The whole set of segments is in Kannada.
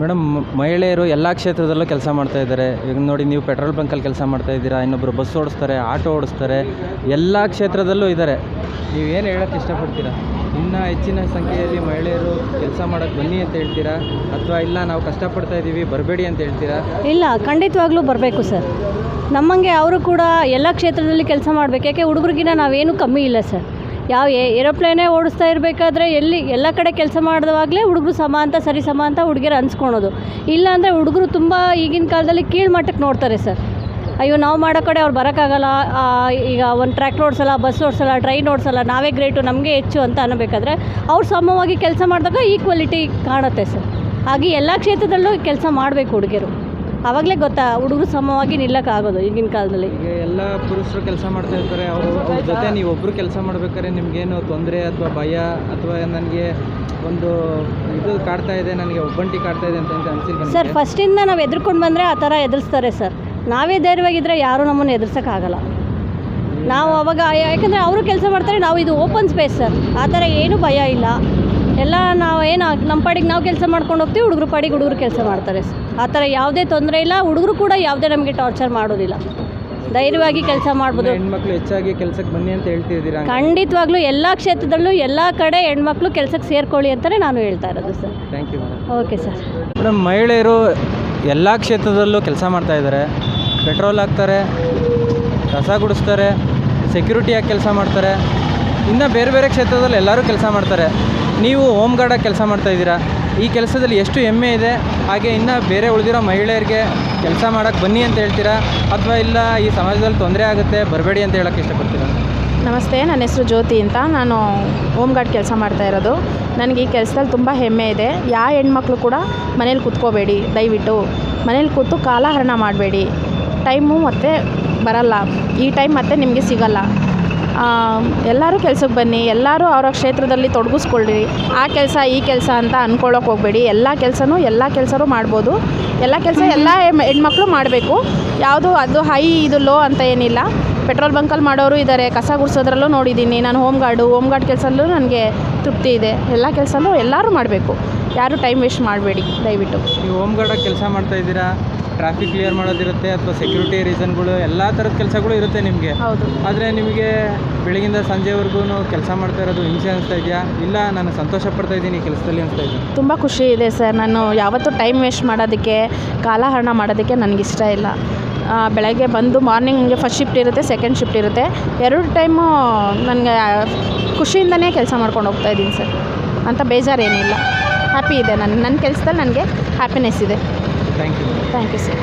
ಮೇಡಮ್ ಮಹಿಳೆಯರು ಎಲ್ಲ ಕ್ಷೇತ್ರದಲ್ಲೂ ಕೆಲಸ ಮಾಡ್ತಾ ಇದ್ದಾರೆ. ಈಗ ನೋಡಿ, ನೀವು ಪೆಟ್ರೋಲ್ ಬಂಕಲ್ಲಿ ಕೆಲಸ ಮಾಡ್ತಾ ಇದ್ದೀರಾ ಇನ್ನೊಬ್ಬರು ಬಸ್ ಓಡಿಸ್ತಾರೆ, ಆಟೋ ಓಡಿಸ್ತಾರೆ, ಎಲ್ಲ ಕ್ಷೇತ್ರದಲ್ಲೂ ಇದ್ದಾರೆ. ನೀವು ಏನು ಹೇಳೋಕ್ಕೆ ಇಷ್ಟಪಡ್ತೀರಾ? ಇನ್ನು ಹೆಚ್ಚಿನ ಸಂಖ್ಯೆಯಲ್ಲಿ ಮಹಿಳೆಯರು ಕೆಲಸ ಮಾಡೋಕ್ಕೆ ಬನ್ನಿ ಅಂತ ಹೇಳ್ತೀರಾ? ಅಥವಾ ಇಲ್ಲ, ನಾವು ಕಷ್ಟಪಡ್ತಾ ಇದ್ದೀವಿ ಬರಬೇಡಿ ಅಂತ ಹೇಳ್ತೀರಾ? ಇಲ್ಲ, ಖಂಡಿತವಾಗ್ಲೂ ಬರಬೇಕು ಸರ್. ನಮ್ಮಂಗೆ ಅವರು ಕೂಡ ಎಲ್ಲ ಕ್ಷೇತ್ರದಲ್ಲಿ ಕೆಲಸ ಮಾಡಬೇಕು. ಯಾಕೆ ಹುಡುಗರಿಗಿನ ನಾವೇನು ಕಮ್ಮಿ ಇಲ್ಲ ಸರ್. ಯಾವ ಏರೋಪ್ಲೇನೇ ಓಡಿಸ್ತಾ ಇರಬೇಕಾದ್ರೆ ಎಲ್ಲಿ ಎಲ್ಲ ಕಡೆ ಕೆಲಸ ಮಾಡಿದವಾಗಲೇ ಹುಡುಗರು ಸಮ ಅಂತ, ಸರಿ ಸಮ ಅಂತ ಹುಡುಗಿಯರು ಅನ್ಸ್ಕೊಳೋದು. ಇಲ್ಲಾಂದರೆ ಹುಡುಗರು ತುಂಬ ಈಗಿನ ಕಾಲದಲ್ಲಿ ಕೀಳು ಮಟ್ಟಕ್ಕೆ ನೋಡ್ತಾರೆ ಸರ್. ಅಯ್ಯೋ, ನಾವು ಮಾಡೋ ಕಡೆ ಅವ್ರು ಬರೋಕ್ಕಾಗಲ್ಲ ಈಗ ಒಂದು ಟ್ರ್ಯಾಕ್ಟರ್ ಓಡಿಸಲ್ಲ ಬಸ್ ಓಡಿಸಲ್ಲ ಟ್ರೈನ್ ಓಡಿಸಲ್ಲ, ನಾವೇ ಗ್ರೇಟು ನಮಗೆ ಹೆಚ್ಚು ಅಂತ ಅನ್ನಬೇಕಾದ್ರೆ ಅವ್ರು ಸಮವಾಗಿ ಕೆಲಸ ಮಾಡಿದಾಗ ಈಕ್ವಾಲಿಟಿ ಕಾಣುತ್ತೆ ಸರ್. ಹಾಗೆ ಎಲ್ಲ ಕ್ಷೇತ್ರದಲ್ಲೂ ಕೆಲಸ ಮಾಡಬೇಕು ಹುಡುಗಿಯರು. ಆವಾಗಲೇ ಗೊತ್ತಾ ಹುಡುಗರು ಸಮವಾಗಿ ನಿಲ್ಲಕ್ಕಾಗೋದು ಈಗಿನ ಕಾಲದಲ್ಲಿ. ಈಗ ಎಲ್ಲ ಪುರುಷರು ಕೆಲಸ ಮಾಡ್ತಾ ಇರ್ತಾರೆ ಅವರು ಅವ್ರ ಜೊತೆ ನೀವು ಒಬ್ಬರು ಕೆಲಸ ಮಾಡ್ಬೇಕಾದ್ರೆ ನಿಮಗೇನು ತೊಂದರೆ ಅಥವಾ ಭಯ ಅಥವಾ ನನಗೆ ಒಂದು ಇದು ಕಾಡ್ತಾ ಇದೆ ನನಗೆ ಒಬ್ಬಂಟಿ ಕಾಡ್ತಾ ಇದೆ ಅಂತ ಅನಿಸಿಲ್ಲ ಸರ್ ಫಸ್ಟಿಂದ ನಾವು ಎದುರ್ಕೊಂಡು ಬಂದರೆ ಆ ಥರ ಎದುರಿಸ್ತಾರೆ ಸರ್. ನಾವೇ ಧೈರ್ಯವಾಗಿದ್ದರೆ ಯಾರೂ ನಮ್ಮನ್ನು ಎದುರ್ಸೋಕ್ಕಾಗಲ್ಲ. ನಾವು ಅವಾಗ ಯಾಕಂದರೆ ಅವರು ಕೆಲಸ ಮಾಡ್ತಾರೆ ನಾವು ಇದು ಓಪನ್ ಸ್ಪೇಸ್ ಸರ್. ಆ ಥರ ಏನೂ ಭಯ ಇಲ್ಲ. ಎಲ್ಲ ನಾವು ಏನು ನಮ್ಮ ಪಾಡಿಗೆ ನಾವು ಕೆಲಸ ಮಾಡ್ಕೊಂಡು ಹೋಗ್ತೀವಿ ಹುಡುಗರು ಪಾಡಿಗೆ ಹುಡುಗರು ಕೆಲಸ ಮಾಡ್ತಾರೆ. ಆ ಥರ ಯಾವುದೇ ತೊಂದರೆ ಇಲ್ಲ ಹುಡುಗರು ಕೂಡ ಯಾವುದೇ ನಮಗೆ ಟಾರ್ಚರ್ ಮಾಡೋದಿಲ್ಲ. ಧೈರ್ಯವಾಗಿ ಕೆಲಸ ಮಾಡ್ಬೋದು. ಹೆಣ್ಮಕ್ಳು ಹೆಚ್ಚಾಗಿ ಕೆಲಸಕ್ಕೆ ಬನ್ನಿ ಅಂತ ಹೇಳ್ತಿದ್ದೀರಾ ಖಂಡಿತವಾಗ್ಲೂ ಎಲ್ಲ ಕ್ಷೇತ್ರದಲ್ಲೂ ಎಲ್ಲ ಕಡೆ ಹೆಣ್ಮಕ್ಳು ಕೆಲಸಕ್ಕೆ ಸೇರ್ಕೊಳ್ಳಿ ಅಂತಲೇ ನಾನು ಹೇಳ್ತಾ ಇರೋದು sir. Thank you okay sir madam ಮಹಿಳೆಯರು ಎಲ್ಲ ಕ್ಷೇತ್ರದಲ್ಲೂ ಕೆಲಸ ಮಾಡ್ತಾ ಇದ್ದಾರೆ. ಪೆಟ್ರೋಲ್ ಹಾಕ್ತಾರೆ ಕಸ ಗುಡಿಸ್ತಾರೆ ಸೆಕ್ಯೂರಿಟಿಯಾಗಿ ಕೆಲಸ ಮಾಡ್ತಾರೆ. ಇನ್ನು ಬೇರೆ ಬೇರೆ ಕ್ಷೇತ್ರದಲ್ಲಿ ಎಲ್ಲರೂ ಕೆಲಸ ಮಾಡ್ತಾರೆ. ನೀವು ಹೋಮ್ ಗಾರ್ಡಾಗಿ ಕೆಲಸ ಮಾಡ್ತಾ ಇದ್ದೀರಾ? ಈ ಕೆಲಸದಲ್ಲಿ ಎಷ್ಟು ಹೆಮ್ಮೆ ಇದೆ? ಹಾಗೆ ಇನ್ನು ಬೇರೆ ಉಳಿದಿರೋ ಮಹಿಳೆಯರಿಗೆ ಕೆಲಸ ಮಾಡೋಕ್ಕೆ ಬನ್ನಿ ಅಂತ ಹೇಳ್ತೀರಾ? ಅಥವಾ ಇಲ್ಲ ಈ ಸಮಾಜದಲ್ಲಿ ತೊಂದರೆ ಆಗುತ್ತೆ, ಬರಬೇಡಿ ಅಂತ ಹೇಳೋಕ್ಕೆ ಇಷ್ಟಪಡ್ತೀರಾ? ನಮಸ್ತೆ, ನನ್ನ ಹೆಸರು ಜ್ಯೋತಿ ಅಂತ. ನಾನು ಹೋಮ್ ಗಾರ್ಡ್ ಕೆಲಸ ಮಾಡ್ತಾ ಇರೋದು. ನನಗೆ ಈ ಕೆಲಸದಲ್ಲಿ ತುಂಬ ಹೆಮ್ಮೆ ಇದೆ. ಯಾವ ಹೆಣ್ಮಕ್ಳು ಕೂಡ ಮನೇಲಿ ಕೂತ್ಕೋಬೇಡಿ, ದಯವಿಟ್ಟು. ಮನೇಲಿ ಕೂತು ಕಾಲಹರಣ ಮಾಡಬೇಡಿ. ಟೈಮು ಮತ್ತೆ ಬರಲ್ಲ. ಈ ಟೈಮ್ ಮತ್ತೆ ನಿಮಗೆ ಸಿಗಲ್ಲ. ಎಲ್ಲರೂ ಕೆಲಸಕ್ಕೆ ಬನ್ನಿ, ಎಲ್ಲರೂ ಅವರ ಕ್ಷೇತ್ರದಲ್ಲಿ ತೊಡಗಿಸ್ಕೊಳ್ಳಿ. ಆ ಕೆಲಸ ಈ ಕೆಲಸ ಅಂತ ಅಂದ್ಕೊಳ್ಳೋಕೆ ಹೋಗಬೇಡಿ. ಎಲ್ಲ ಕೆಲಸನೂ ಎಲ್ಲ ಕೆಲಸರೂ ಮಾಡ್ಬೋದು. ಎಲ್ಲ ಕೆಲಸ ಎಲ್ಲ ಹೆಣ್- ಹೆಣ್ಮಕ್ಳು ಮಾಡಬೇಕು. ಯಾವುದು ಅದು ಹೈ ಇದು ಲೋ ಅಂತ ಏನಿಲ್ಲ. ಪೆಟ್ರೋಲ್ ಬಂಕಲ್ಲಿ ಮಾಡೋರು ಇದ್ದಾರೆ ಕಸ ಗುಡಿಸೋದ್ರಲ್ಲೂ ನೋಡಿದ್ದೀನಿ. ನಾನು ಹೋಮ್ ಗಾರ್ಡು ಹೋಮ್ ಗಾರ್ಡ್ ಕೆಲಸಲ್ಲೂ ನನಗೆ ತೃಪ್ತಿ ಇದೆ. ಎಲ್ಲ ಕೆಲಸನೂ ಎಲ್ಲರೂ ಮಾಡಬೇಕು. ಯಾರೂ ಟೈಮ್ ವೇಸ್ಟ್ ಮಾಡಬೇಡಿ ದಯವಿಟ್ಟು. ನೀವು ಹೋಮ್ ಗಾರ್ಡಾಗಿ ಕೆಲಸ ಮಾಡ್ತಾ ಇದ್ದೀರಾ? ಟ್ರಾಫಿಕ್ ಕ್ಲಿಯರ್ ಮಾಡೋದಿರುತ್ತೆ ಅಥವಾ ಸೆಕ್ಯೂರಿಟಿ ರೀಸನ್ಗಳು ಎಲ್ಲ ಥರದ ಕೆಲಸಗಳು ಇರುತ್ತೆ ನಿಮಗೆ. ಹೌದು. ಆದರೆ ನಿಮಗೆ ಬೆಳಗಿಂದ ಸಂಜೆವರೆಗೂ ಕೆಲಸ ಮಾಡ್ತಾ ಇರೋದು ಹಿಂಸೆ ಅನಿಸ್ತಾ ಇದೆಯಾ? ಇಲ್ಲ ನಾನು ಸಂತೋಷ ಪಡ್ತಾ ಇದ್ದೀನಿ ಈ ಕೆಲಸದಲ್ಲಿ ಅನಿಸ್ತಾ ಇದ್ದೀನಿ. ತುಂಬ ಖುಷಿ ಇದೆ ಸರ್. ನಾನು ಯಾವತ್ತೂ ಟೈಮ್ ವೇಸ್ಟ್ ಮಾಡೋದಕ್ಕೆ ಕಾಲಹರಣ ಮಾಡೋದಕ್ಕೆ ನನಗಿಷ್ಟ ಇಲ್ಲ. ಬೆಳಗ್ಗೆ ಬಂದು ಮಾರ್ನಿಂಗ್ ನನಗೆ ಫಸ್ಟ್ ಶಿಫ್ಟ್ ಇರುತ್ತೆ ಸೆಕೆಂಡ್ ಶಿಫ್ಟ್ ಇರುತ್ತೆ. ಎರಡು ಟೈಮು ನನಗೆ ಖುಷಿಯಿಂದನೇ ಕೆಲಸ ಮಾಡ್ಕೊಂಡು ಹೋಗ್ತಾ ಇದ್ದೀನಿ ಸರ್. ಅಂತ ಬೇಜಾರೇನಿಲ್ಲ ಹ್ಯಾಪಿ ಇದೆ. ನನ್ನ ನನ್ನ ಕೆಲಸದಲ್ಲಿ ನನಗೆ ಹ್ಯಾಪಿನೆಸ್ ಇದೆ. Thank you thank you sir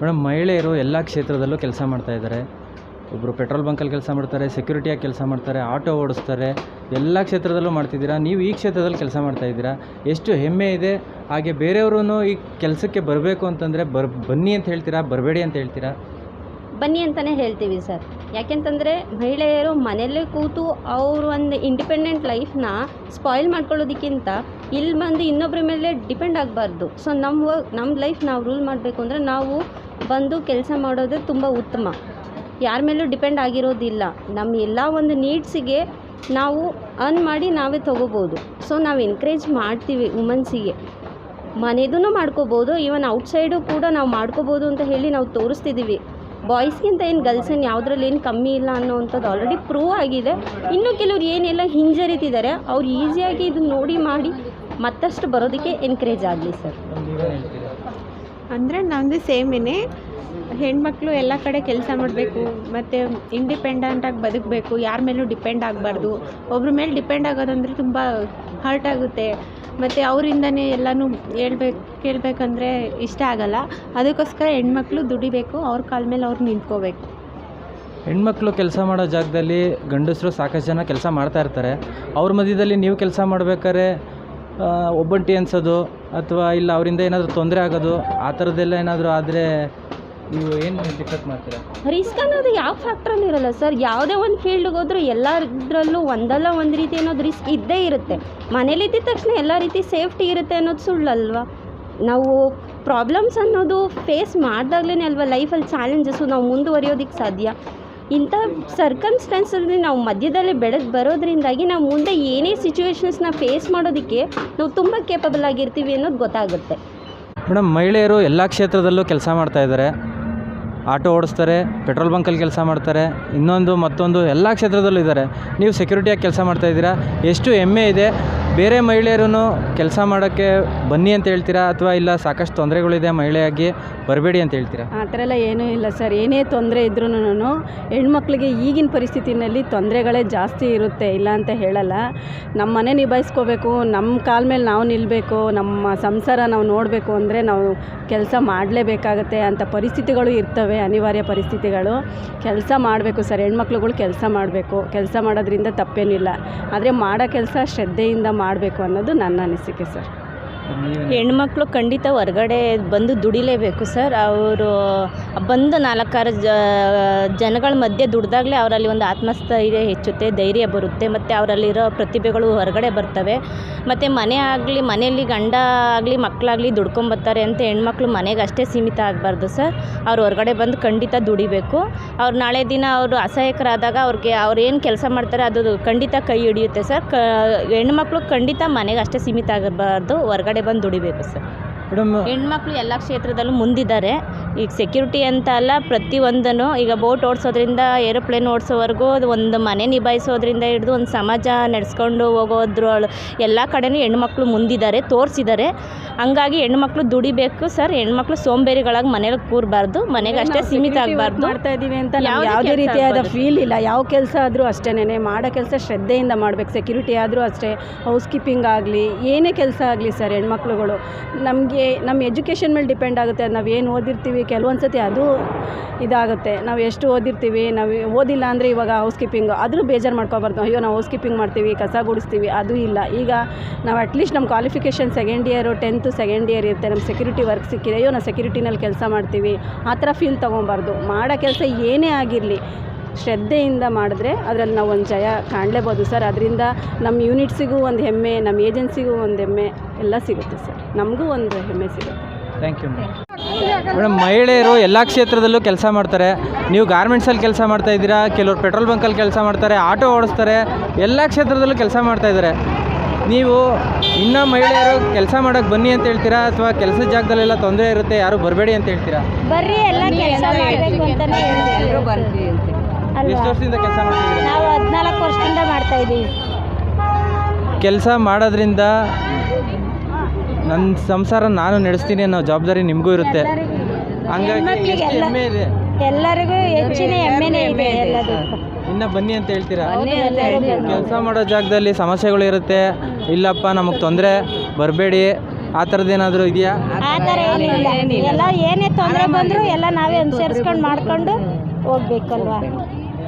madam ಮಹಿಳೆಯರು ಎಲ್ಲ ಕ್ಷೇತ್ರದಲ್ಲೂ ಕೆಲಸ ಮಾಡ್ತಾ ಇದ್ದಾರೆ. ಒಬ್ಬರು ಪೆಟ್ರೋಲ್ ಬಂಕಲ್ಲಿ ಕೆಲಸ ಮಾಡ್ತಾರೆ ಸೆಕ್ಯೂರಿಟಿಯಾಗಿ ಕೆಲಸ ಮಾಡ್ತಾರೆ, ಆಟೋ ಓಡಿಸ್ತಾರೆ, ಎಲ್ಲ ಕ್ಷೇತ್ರದಲ್ಲೂ ಮಾಡ್ತಿದ್ದೀರಾ? ನೀವು ಈ ಕ್ಷೇತ್ರದಲ್ಲಿ ಕೆಲಸ ಮಾಡ್ತಾ ಇದ್ದೀರಾ? ಎಷ್ಟು ಹೆಮ್ಮೆ ಇದೆ? ಹಾಗೆ ಬೇರೆಯವರು ಈ ಕೆಲಸಕ್ಕೆ ಬರಬೇಕು ಅಂತಂದರೆ ಬರ್, ಬನ್ನಿ ಅಂತ ಹೇಳ್ತೀರಾ? ಬರಬೇಡಿ ಅಂತ ಹೇಳ್ತೀರಾ? ಬನ್ನಿ ಅಂತಲೇ ಹೇಳ್ತೀವಿ ಸರ್. ಯಾಕೆಂತಂದರೆ ಮಹಿಳೆಯರು ಮನೆಯಲ್ಲೇ ಕೂತು ಅವ್ರ ಒಂದು ಇಂಡಿಪೆಂಡೆಂಟ್ ಲೈಫ್ನ ಸ್ಪಾಯ್ಲ್ ಮಾಡ್ಕೊಳ್ಳೋದಕ್ಕಿಂತ ಇಲ್ಲಿ ಬಂದು ಇನ್ನೊಬ್ಬರ ಮೇಲೆ ಡಿಪೆಂಡ್ ಆಗಬಾರ್ದು. ಸೊ ನಮ್ಮ ನಮ್ಮ ಲೈಫ್ ನಾವು ರೂಲ್ ಮಾಡಬೇಕು ಅಂದರೆ ನಾವು ಬಂದು ಕೆಲಸ ಮಾಡೋದೇ ತುಂಬ ಉತ್ತಮ. ಯಾರ ಮೇಲೂ ಡಿಪೆಂಡ್ ಆಗಿರೋದಿಲ್ಲ. ನಮ್ಮ ಎಲ್ಲ ಒಂದು ನೀಡ್ಸಿಗೆ ನಾವು ಅರ್ನ್ ಮಾಡಿ ನಾವೇ ತೊಗೋಬೋದು. ಸೊ ನಾವು ಎನ್ಕರೇಜ್ ಮಾಡ್ತೀವಿ ವುಮನ್ಸಿಗೆ ಮನೆದೂ ಮಾಡ್ಕೋಬೋದು ಈವನ್ ಔಟ್ಸೈಡು ಕೂಡ ನಾವು ಮಾಡ್ಕೋಬೋದು ಅಂತ ಹೇಳಿ ನಾವು ತೋರಿಸ್ತಿದ್ದೀವಿ ಬಾಯ್ಸ್ಗಿಂತ ಏನು ಗರ್ಲ್ಸ್ ಏನು ಯಾವುದ್ರಲ್ಲಿ ಏನು ಕಮ್ಮಿ ಇಲ್ಲ ಅನ್ನೋವಂಥದ್ದು ಆಲ್ರೆಡಿ ಪ್ರೂವ್ ಆಗಿದೆ. ಇನ್ನು ಕೆಲವ್ರು ಏನೆಲ್ಲ ಹಿಂಜರಿತಿದ್ದಾರೆ ಅವ್ರು ಈಸಿಯಾಗಿ ಇದು ನೋಡಿ ಮಾಡಿ ಮತ್ತಷ್ಟು ಬರೋದಕ್ಕೆ ಎನ್ಕರೇಜ್ ಆಗಲಿ ಸರ್ ಅಂದರೆ ನಂದು ಸೇಮೇನೆ ಹೆಣ್ಮಕ್ಳು ಎಲ್ಲ ಕಡೆ ಕೆಲಸ ಮಾಡಬೇಕು, ಮತ್ತು ಇಂಡಿಪೆಂಡೆಂಟಾಗಿ ಬದುಕಬೇಕು, ಯಾರ ಮೇಲೂ ಡಿಪೆಂಡ್ ಆಗಬಾರ್ದು. ಒಬ್ರ ಮೇಲೆ ಡಿಪೆಂಡ್ ಆಗೋದಂದರೆ ತುಂಬ ಹರ್ಟ್ ಆಗುತ್ತೆ. ಮತ್ತು ಅವರಿಂದನೇ ಎಲ್ಲನೂ ಹೇಳ್ಬೇಕು, ಕೇಳಬೇಕಂದ್ರೆ ಇಷ್ಟ ಆಗಲ್ಲ. ಅದಕ್ಕೋಸ್ಕರ ಹೆಣ್ಮಕ್ಳು ದುಡಿಬೇಕು, ಅವ್ರ ಕಾಲ ಮೇಲೆ ಅವ್ರು ನಿಂತ್ಕೋಬೇಕು. ಹೆಣ್ಮಕ್ಳು ಕೆಲಸ ಮಾಡೋ ಜಾಗದಲ್ಲಿ ಗಂಡಸರು ಸಾಕಷ್ಟು ಜನ ಕೆಲಸ ಮಾಡ್ತಾ ಇರ್ತಾರೆ. ಅವ್ರ ಮಧ್ಯದಲ್ಲಿ ನೀವು ಕೆಲಸ ಮಾಡ್ಬೇಕಾದ್ರೆ ಒಬ್ಬಂಟಿ ಅನ್ಸೋದು, ಅಥವಾ ಇಲ್ಲ ಅವರಿಂದ ಏನಾದರೂ ತೊಂದರೆ ಆಗೋದು, ಆ ಥರದ್ದೆಲ್ಲ ಏನಾದರೂ ಆದರೆ ನೀವು ಏನು ಡಿಸ್ಕಸ್ ಮಾಡ್ತೀರಾ? ರಿಸ್ಕ್ ಅನ್ನೋದು ಯಾವ ಫ್ಯಾಕ್ಟ್ರಲ್ಲಿ ಇರಲ್ಲ ಸರ್ ಯಾವುದೇ ಒಂದು ಫೀಲ್ಡ್ಗೆ ಹೋದ್ರೂ ಎಲ್ಲದರಲ್ಲೂ ಒಂದಲ್ಲ ಒಂದು ರೀತಿ ಅನ್ನೋದು ರಿಸ್ಕ್ ಇದ್ದೇ ಇರುತ್ತೆ. ಮನೇಲಿ ಇದ್ದ ತಕ್ಷಣ ಎಲ್ಲ ರೀತಿ ಸೇಫ್ಟಿ ಇರುತ್ತೆ ಅನ್ನೋದು ಸುಳ್ಳಲ್ವಾ ನಾವು ಪ್ರಾಬ್ಲಮ್ಸ್ ಅನ್ನೋದು ಫೇಸ್ ಮಾಡಿದಾಗ್ಲೇ ಅಲ್ವಾ ಲೈಫಲ್ಲಿ ಚಾಲೆಂಜಸ್ಸು ನಾವು ಮುಂದುವರಿಯೋದಕ್ಕೆ ಸಾಧ್ಯ? ಇಂಥ ಸರ್ಕಮ್ಸ್ಟಾನ್ಸಲ್ಲಿ ನಾವು ಮಧ್ಯದಲ್ಲಿ ಬೆಳೆದು ಬರೋದ್ರಿಂದಾಗಿ ನಾವು ಮುಂದೆ ಏನೇ ಸಿಚುವೇಶನ್ಸ್ನ ಫೇಸ್ ಮಾಡೋದಕ್ಕೆ ನಾವು ತುಂಬ ಕೇಪಬಲ್ ಆಗಿರ್ತೀವಿ ಅನ್ನೋದು ಗೊತ್ತಾಗುತ್ತೆ. ಮೇಡಮ್ ಮಹಿಳೆಯರು ಎಲ್ಲ ಕ್ಷೇತ್ರದಲ್ಲೂ ಕೆಲಸ ಮಾಡ್ತಾ ಇದ್ದಾರೆ. ಆಟೋ ಓಡಿಸ್ತಾರೆ, ಪೆಟ್ರೋಲ್ ಬಂಕಲ್ಲಿ ಕೆಲಸ ಮಾಡ್ತಾರೆ, ಇನ್ನೊಂದು ಮತ್ತೊಂದು ಎಲ್ಲ ಕ್ಷೇತ್ರದಲ್ಲೂ ಇದ್ದಾರೆ. ನೀವು ಸೆಕ್ಯೂರಿಟಿಯಾಗಿ ಕೆಲಸ ಮಾಡ್ತಾ ಇದ್ದೀರಾ? ಎಷ್ಟು ಹೆಮ್ಮೆ ಇದೆ. ಬೇರೆ ಮಹಿಳೆಯರೂ ಕೆಲಸ ಮಾಡೋಕ್ಕೆ ಬನ್ನಿ ಅಂತ ಹೇಳ್ತೀರಾ? ಅಥವಾ ಇಲ್ಲ ಸಾಕಷ್ಟು ತೊಂದರೆಗಳಿದೆ ಮಹಿಳೆಯಾಗಿ ಬರಬೇಡಿ ಅಂತ ಹೇಳ್ತೀರಾ? ಆ ಥರ ಎಲ್ಲ ಏನೂ ಇಲ್ಲ ಸರ್. ಏನೇ ತೊಂದರೆ ಇದ್ರೂ ಹೆಣ್ಮಕ್ಳಿಗೆ ಈಗಿನ ಪರಿಸ್ಥಿತಿನಲ್ಲಿ ತೊಂದರೆಗಳೇ ಜಾಸ್ತಿ ಇರುತ್ತೆ. ಇಲ್ಲ ಅಂತ ಹೇಳಲ್ಲ. ನಮ್ಮ ಮನೆ ನಿಭಾಯಿಸ್ಕೋಬೇಕು. ನಮ್ಮ ಕಾಲ ಮೇಲೆ ನಾವು ನಿಲ್ಲಬೇಕು ನಮ್ಮ ಸಂಸಾರ ನಾವು ನೋಡಬೇಕು ಅಂದರೆ ನಾವು ಕೆಲಸ ಮಾಡಲೇಬೇಕಾಗತ್ತೆ ಅಂತ ಪರಿಸ್ಥಿತಿಗಳು ಇರ್ತವೆ. ಅನಿವಾರ್ಯ ಪರಿಸ್ಥಿತಿಗಳು. ಕೆಲಸ ಮಾಡಬೇಕು ಸರ್, ಹೆಣ್ಮಕ್ಳುಗಳು ಕೆಲಸ ಮಾಡಬೇಕು. ಕೆಲಸ ಮಾಡೋದ್ರಿಂದ ತಪ್ಪೇನಿಲ್ಲ. ಆದರೆ ಮಾಡೋ ಕೆಲಸ ಶ್ರದ್ಧೆಯಿಂದ ಮಾಡಬೇಕು ಅನ್ನೋದು ನನ್ನ ಅನಿಸಿಕೆ ಸರ್. ಹೆಣ್ಮಕ್ಳು ಖಂಡಿತ ಹೊರ್ಗಡೆ ಬಂದು ದುಡಿಲೇಬೇಕು ಸರ್. ಅವರು ಬಂದು ನಾಲ್ಕಾರು ಜನಗಳ ಮಧ್ಯೆ ದುಡ್ದಾಗಲೇ ಅವರಲ್ಲಿ ಒಂದು ಆತ್ಮಸ್ಥೈರ್ಯ ಹೆಚ್ಚುತ್ತೆ, ಧೈರ್ಯ ಬರುತ್ತೆ, ಮತ್ತು ಅವರಲ್ಲಿರೋ ಪ್ರತಿಭೆಗಳು ಹೊರಗಡೆ ಬರ್ತವೆ. ಮತ್ತು ಮನೆ ಆಗಲಿ, ಮನೆಯಲ್ಲಿ ಗಂಡ ಆಗಲಿ ಮಕ್ಕಳಾಗಲಿ ದುಡ್ಕೊಂಬರ್ತಾರೆ ಅಂತ ಹೆಣ್ಮಕ್ಳು ಮನೆಗೆ ಅಷ್ಟೇ ಸೀಮಿತ ಆಗಬಾರ್ದು ಸರ್. ಅವ್ರು ಹೊರಗಡೆ ಬಂದು ಖಂಡಿತ ದುಡಿಬೇಕು. ಅವ್ರು ನಾಳೆ ದಿನ ಅವರು ಅಸಹಾಯಕರಾದಾಗ ಅವ್ರಿಗೆ ಅವ್ರು ಏನು ಕೆಲಸ ಮಾಡ್ತಾರೆ ಅದು ಖಂಡಿತ ಕೈ ಹಿಡಿಯುತ್ತೆ ಸರ್. ಕ, ಹೆಣ್ಮಕ್ಳು ಖಂಡಿತ ಮನೆಗೆ ಅಷ್ಟೇ ಸೀಮಿತ ಆಗಬಾರ್ದು, ಹೊರಗಡೆ ಬಂದು ದುಡಿಬೇಕು ಸರ್. ಮೇಡಮ್ ಹೆಣ್ಮಕ್ಳು ಎಲ್ಲ ಕ್ಷೇತ್ರದಲ್ಲೂ ಮುಂದಿದ್ದಾರೆ. ಈಗ ಸೆಕ್ಯೂರಿಟಿ ಅಂತ ಅಲ್ಲ ಪ್ರತಿಯೊಂದನ್ನು ಈಗ ಬೋಟ್ ಓಡಿಸೋದ್ರಿಂದ ಏರೋಪ್ಲೇನ್ ಓಡಿಸೋವರೆಗೂ ಅದು ಒಂದು ಮನೆ ನಿಭಾಯಿಸೋದ್ರಿಂದ ಹಿಡಿದು ಒಂದು ಸಮಾಜ ನಡೆಸ್ಕೊಂಡು ಹೋಗೋದ್ರೊಳು ಎಲ್ಲ ಕಡೆನೂ ಹೆಣ್ಮಕ್ಳು ಮುಂದಿದ್ದಾರೆ ತೋರಿಸಿದ್ದಾರೆ. ಹಂಗಾಗಿ ಹೆಣ್ಮಕ್ಳು ದುಡಿಬೇಕು ಸರ್. ಹೆಣ್ಮಕ್ಳು ಸೋಂಬೇರಿಗಳಾಗಿ ಮನೇಲಿ ಕೂರಬಾರ್ದು. ಮನೆಗೆ ಅಷ್ಟೇ ಸೀಮಿತ ಆಗಬಾರ್ದು. ಮಾಡ್ತಾ ಇದ್ದೀವಿ ಅಂತ ನಾವು ಯಾವುದೇ ರೀತಿಯಾದ. ಫೀಲ್ ಇಲ್ಲ. ಯಾವ ಕೆಲಸ ಆದರೂ ಅಷ್ಟೇನೆ. ಮಾಡೋ ಕೆಲಸ ಶ್ರದ್ಧೆಯಿಂದ ಮಾಡಬೇಕು. ಸೆಕ್ಯೂರಿಟಿ ಆದರೂ ಅಷ್ಟೇ. ಹೌಸ್ ಕೀಪಿಂಗ್ ಆಗಲಿ ಏನೇ ಕೆಲಸ ಆಗಲಿ ಸರ್ ಹೆಣ್ಮಕ್ಳುಗಳು. ನಮಗೆ ನಮ್ಮ ಎಜುಕೇಷನ್ ಮೇಲೆ ಡಿಪೆಂಡ್ ಆಗುತ್ತೆ. ನಾವು ಏನು ಓದಿರ್ತೀವಿ ಕೆಲವೊಂದು ಸತಿ ಅದು ಇದಾಗುತ್ತೆ. ನಾವು ಎಷ್ಟು ಓದಿರ್ತೀವಿ ನಾವು ಓದಿಲ್ಲ ಅಂದರೆ ಇವಾಗ ಹೌಸ್ ಕೀಪಿಂಗ್ ಆದರೂ ಬೇಜಾರು ಮಾಡ್ಕೋಬಾರ್ದು. ಅಯ್ಯೋ ನಾವು ಹೌಸ್ ಕೀಪಿಂಗ್ ಮಾಡ್ತೀವಿ ಕಸ ಗುಡಿಸ್ತೀವಿ ಅದು ಇಲ್ಲ. ಈಗ ನಾವು ಅಟ್ಲೀಸ್ಟ್ ನಮ್ಮ qualification second year tenth second year ಇರುತ್ತೆ ನಮ್ಮ ಸೆಕ್ಯೂರಿಟಿ ವರ್ಕ್ ಸಿಕ್ಕಿದೆ. ಅಯ್ಯೋ ನಾವು ಸೆಕ್ಯೂರಿಟಿನಲ್ಲಿ ಕೆಲಸ ಮಾಡ್ತೀವಿ. ಆ ಥರ ಫೀಲ್ ತೊಗೊಬಾರ್ದು. ಮಾಡೋ ಕೆಲಸ ಏನೇ ಆಗಿರಲಿ, ಶ್ರದ್ಧೆಯಿಂದ ಮಾಡಿದ್ರೆ ಅದರಲ್ಲಿ ನಾವು ಒಂದು ಜಯ ಕಾಣಲೇಬೋದು ಸರ್. ಅದರಿಂದ ನಮ್ಮ ಯೂನಿಟ್ಸಿಗೂ ಒಂದು ಹೆಮ್ಮೆ ನಮ್ಮ ಏಜೆನ್ಸಿಗೂ ಒಂದು ಹೆಮ್ಮೆ ಎಲ್ಲ ಸಿಗುತ್ತೆ ಸರ್. ನಮಗೂ ಒಂದು ಹೆಮ್ಮೆ ಸಿಗುತ್ತೆ. ಥ್ಯಾಂಕ್ ಯು ಮೇಡಮ್ ಮಹಿಳೆಯರು ಎಲ್ಲ ಕ್ಷೇತ್ರದಲ್ಲೂ ಕೆಲಸ ಮಾಡ್ತಾರೆ. ನೀವು ಗಾರ್ಮೆಂಟ್ಸಲ್ಲಿ ಕೆಲಸ ಮಾಡ್ತಾ ಇದ್ದೀರಾ? ಕೆಲವರು ಪೆಟ್ರೋಲ್ ಬಂಕಲ್ಲಿ ಕೆಲಸ ಮಾಡ್ತಾರೆ ಆಟೋ ಓಡಿಸ್ತಾರೆ. ಎಲ್ಲ ಕ್ಷೇತ್ರದಲ್ಲೂ ಕೆಲಸ ಮಾಡ್ತಾ ಇದ್ದಾರೆ. ನೀವು ಇನ್ನೂ ಮಹಿಳೆಯರು ಕೆಲಸ ಮಾಡೋಕ್ಕೆ ಬನ್ನಿ ಅಂತ ಹೇಳ್ತೀರಾ? ಅಥವಾ ಕೆಲಸದ ಜಾಗದಲ್ಲೆಲ್ಲ ತೊಂದರೆ ಇರುತ್ತೆ ಯಾರು ಬರಬೇಡಿ ಅಂತ ಹೇಳ್ತೀರಾ? ಬರ್ರಿ ಎಲ್ಲ ಕೆಲಸ ಮಾಡಬೇಕು ಎಷ್ಟು ವರ್ಷದಿಂದ ಕೆಲಸ ಮಾಡ್ತಿದ್ದೀರಾ? ನಾವು ಹದಿನಾಲ್ಕು ವರ್ಷದಿಂದ ಮಾಡ್ತಾ ಇದ್ದೀವಿ. ಕೆಲಸ ಮಾಡೋದ್ರಿಂದ ನನ್ನ ಸಂಸಾರ ನಾನು ನಡೆಸ್ತೀನಿ ಅನ್ನೋ ಜವಾಬ್ದಾರಿ ನಿಮಗೂ ಇರುತ್ತೆ. ಹಂಗಾಗಿ ಎಷ್ಟು ಹೆಮ್ಮೆ ಇದೆ. ಎಲ್ಲರಿಗೂ ಹೆಚ್ಚಿನ ಹೆಮ್ಮೆನೇ ಇದೆ ಎಲ್ಲದಕ್ಕೂ ಇನ್ನ ಬನ್ನಿ ಅಂತ ಹೇಳ್ತೀರಾ. ಕೆಲಸ ಮಾಡೋ ಜಾಗದಲ್ಲಿ ಸಮಸ್ಯೆಗಳು ಇರುತ್ತೆ. ಇಲ್ಲಪ್ಪ ನಮಗೆ ತೊಂದರೆ. ಬರಬೇಡಿ. ಆ ಥರದ್ದು ಏನಾದರೂ ಇದೆಯಾ? ಆ ಥರ ಏನಿಲ್ಲ. ಎಲ್ಲ ಏನೇ ತೊಂದರೆ ಬಂದ್ರು ಎಲ್ಲ ನಾವೇ ಅನುಸರಿಸ್ಕೊಂಡು ಮಾಡ್ಕೊಂಡು ಹೋಗ್ಬೇಕಲ್ವಾ?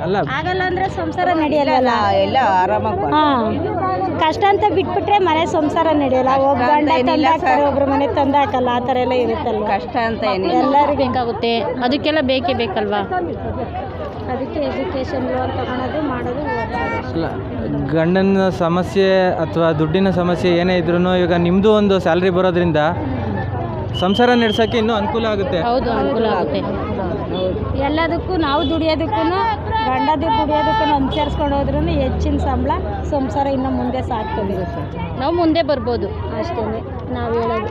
ಅಲ್ಲ. ಆಗಲ್ಲ ಅಂದ್ರೆ ಸಂಸಾರ ನಡೆಯಲ್ಲ. ಎಲ್ಲ ಆರಾಮಾಗಿ ಹಾ. ಕಷ್ಟ ಅಂತ ಬಿಟ್ಬಿಟ್ರೆ ಮನೆ ಸಂಸಾರ ನಡೆಯಲ್ಲ. ಒಬ್ಬ ಗಂಡ ತಂದು ಒಬ್ರು ಮನೆ ತಂದಾಕಲ್ಲ ಆ ಥರ ಎಲ್ಲ ಇರುತ್ತಲ್ವ? ಕಷ್ಟ ಅಂತ ಏನಿಲ್ಲ. ಎಲ್ಲರಿಗೂ. ಬೇಕಾಗುತ್ತೆ. ಅದಕ್ಕೆಲ್ಲ ಬೇಕೇ ಬೇಕಲ್ವಾ? ಅದಕ್ಕೆ ಎಜುಕೇಷನ್ ಲೋನ್ ತಗೊಳೋದು ಮಾಡೋದು ಇಲ್ಲ ಗಂಡನ ಸಮಸ್ಯೆ ಅಥವಾ ದುಡ್ಡಿನ ಸಮಸ್ಯೆ ಏನೇ ಇದ್ರೂ ಇವಾಗ ನಿಮ್ಮದು ಒಂದು ಸ್ಯಾಲ್ರಿ ಬರೋದ್ರಿಂದ ಸಂಸಾರ ನಡೆಸೋಕ್ಕೆ ಇನ್ನೂ ಅನುಕೂಲ ಆಗುತ್ತೆ. ಹೌದು ಅನುಕೂಲ ಆಗುತ್ತೆ. ಎಲ್ಲದಕ್ಕೂ ನಾವು ದುಡಿಯೋದಕ್ಕೂ ಗಂಡದು ದುಡಿಯೋದಕ್ಕೂ ಅನುಸರಿಸ್ಕೊಂಡು ಹೋದ್ರೂ ಹೆಚ್ಚಿನ ಸಂಬಳ ಸಂಸಾರ ಇನ್ನು ಮುಂದೆ ಸಾಕ್ತದೆ. ನಾವು ಮುಂದೆ ಬರ್ಬೋದು. ಅಷ್ಟೇ ನಾವು ಹೇಳೋದು.